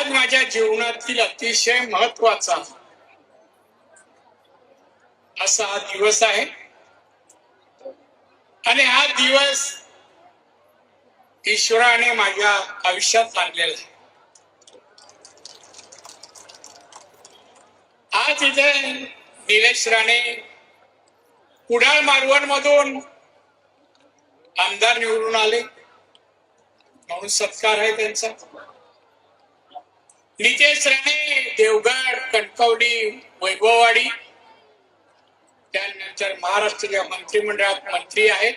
आज माझ्या जीवनातील अतिशय महत्त्वाचा असा हा दिवस आहे. आणि हा दिवस ईश्वराने माझ्या आयुष्यात आणलेला आहे. आज इथे निलेश राणे कुडाळ मालवण मधून आमदार निवडून आले. म्हणून सत्कार आहे त्यांचा. नितेश राणे देवगड कणकवली वैभववाडी. त्यानंतर महाराष्ट्राच्या मंत्रिमंडळात मंत्री आहेत.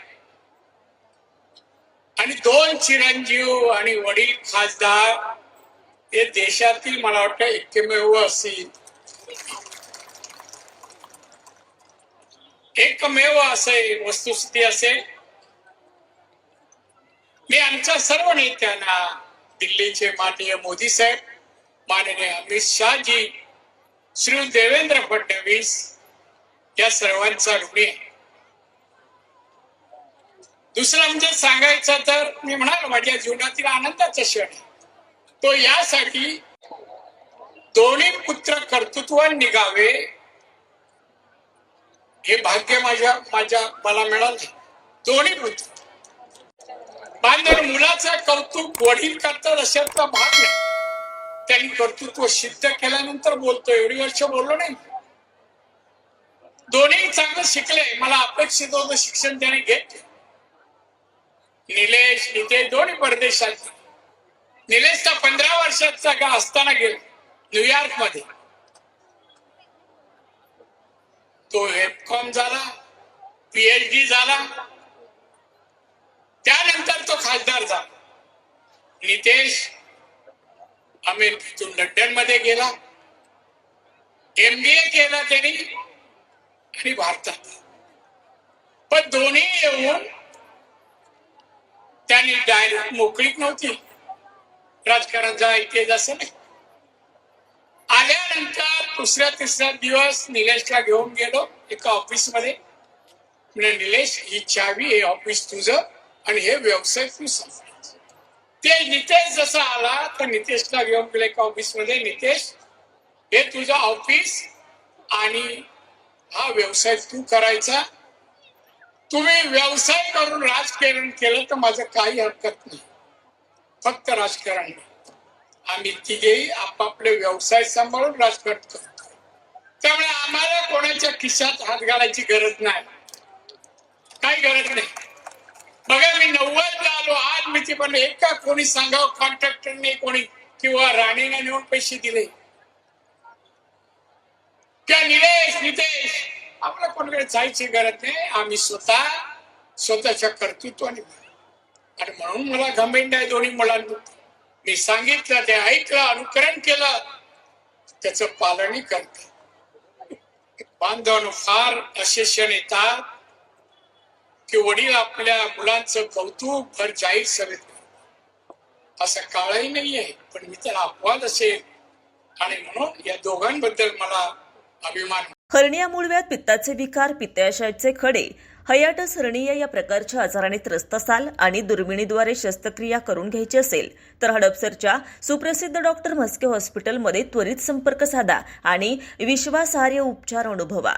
आणि दोन चिरंजीव आणि वडील खासदार हे देशातील मला वाटतं एकमेव असेल एकमेव असे वस्तुस्थिती असेल. मी आमच्या सर्व नेत्यांना दिल्लीचे माननीय मोदी साहेब माननीय अमित शहाजी श्री देवेंद्र फडणवीस या सर्वांचा ऋणी आहे. दुसरं म्हणजे सांगायचं तर मी म्हणाल माझ्या जीवनातील आनंदाचा क्षण तो यासाठी दोन्ही पुत्र कर्तृत्व निघावे हे भाग्य माझ्या माझ्या मला मिळाले. दोन्ही पुत्र. बांधण मुलाचं कौतुक वडील करतात अशातला भाग नाही. त्यांनी कर्तृत्व सिद्ध केल्यानंतर बोलतो एवढी वर्ष बोललो नाही. दोन्ही चांगलं शिकले. मला अपेक्षित होतं शिक्षण त्याने घेत. निलेश नितेश दोन्ही परदेशात. निलेश तर पंधरा वर्षाचा का असताना गेला. न्यूयॉर्कमध्ये तो एफकॉम झाला. पीएचडी झाला. त्यानंतर तो खासदार झाला. नितेश अमेरिकेतून लंडनमध्ये गेला. एमबीए केला त्यांनी आणि भारतात. पण दोन्ही येऊन त्यांनी डायरेक्ट मोकळीक नव्हती. राजकारण जा इथे असं नाही. आल्यानंतर दुसऱ्या तिसऱ्या दिवस निलेशला घेऊन गेलो एका ऑफिसमध्ये. म्हणजे निलेश ही चावी हे ऑफिस तुझं आणि हे व्यवसाय तू सांभाळायचं ते नितेश जसा आला तर नितेशला घेऊन गेले एका ऑफिसमध्ये नितेश हे तुझं ऑफिस आणि हा व्यवसाय तू करायचा. तुम्ही व्यवसाय करून राजकारण केलं तर माझं काही हरकत नाही. फक्त राजकारण. आम्ही तिघेही आपापले व्यवसाय सांभाळून राजकारण करतो त्यामुळे आम्हाला कोणाच्या खिशात हात घालायची गरज नाही. काही गरज नाही. बघा मी नव्वद आलो आज मी ती पण एका कोणी सांगाव कॉन्ट्रॅक्टरने कोणी किंवा राणीने नेऊन पैसे दिले. त्या निलेश नितेश आपल्या कोणाकडे जायची गरज नाही. आम्ही स्वतः स्वतःच्या कर्तृत्वाने आणि म्हणून मला घमेंड आहे दोन्ही मुलांबद्दल मी सांगितलं ते ऐकलं अनुकरण केलं. त्याच पालनही करत बांधवानं फार असे क्षण येतात की वडील आपल्या मुलांचं कौतुक भर जाहीर सभेत असा काळही नाही आहे पण मी त्याला अपवाद असेल. आणि म्हणून या दोघांबद्दल मला अभिमान हर्निया मूळव्याध पित्ताचे विकार पित्ताशयाचे खडे हयाटस हर्निया या प्रकारच्या आजाराने त्रस्त असाल आणि दुर्मिणीद्वारे शस्त्रक्रिया करून घ्यायची असेल तर हडपसरच्या सुप्रसिद्ध डॉक्टर म्हस्के हॉस्पिटलमध्ये त्वरित संपर्क साधा आणि विश्वासार्ह उपचार अनुभवा.